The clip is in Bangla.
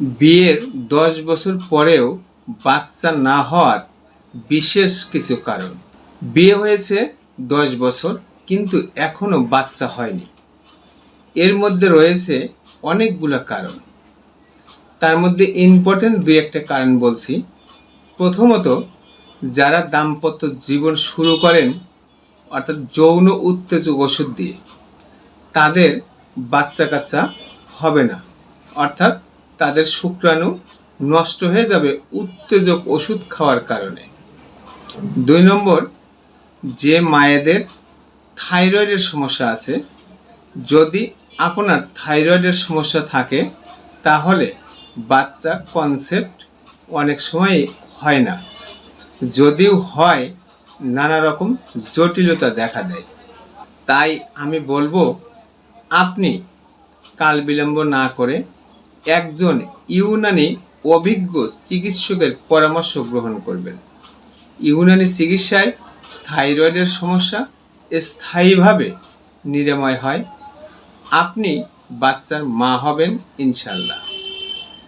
বিয়ের দশ বছর পরেও বাচ্চা না হওয়ার বিশেষ কিছু কারণ। বিয়ে হয়েছে দশ বছর, কিন্তু এখনও বাচ্চা হয়নি। এর মধ্যে রয়েছে অনেকগুলো কারণ। তার মধ্যে ইম্পর্টেন্ট দুই একটা কারণ বলছি। প্রথমত, যারা দাম্পত্য জীবন শুরু করেন, অর্থাৎ যৌন উত্তেজক ওষুধ দিয়ে, তাদের বাচ্চা কাচ্চা হবে না। অর্থাৎ তাদের শুক্রাণু নষ্ট হয়ে যাবে উত্তেজক ওষুধ খাওয়ার কারণে। দুই নম্বর, যে মায়েদের থাইরয়েডের সমস্যা আছে, যদি আপনার থাইরয়েডের সমস্যা থাকে, তাহলে বাচ্চা কনসেপ্ট অনেক সময় হয় না। যদিও হয়, নানা রকম জটিলতা দেখা দেয়। তাই আমি বলব, আপনি কাল বিলম্ব না করে একজন ইউনানি অভিজ্ঞ চিকিৎসকের পরামর্শ গ্রহণ করবেন। ইউনানি চিকিৎসায় থাইরয়েডের সমস্যা স্থায়ীভাবে নিরাময় হয়। আপনি বাচ্চার মা হবেন ইনশাল্লাহ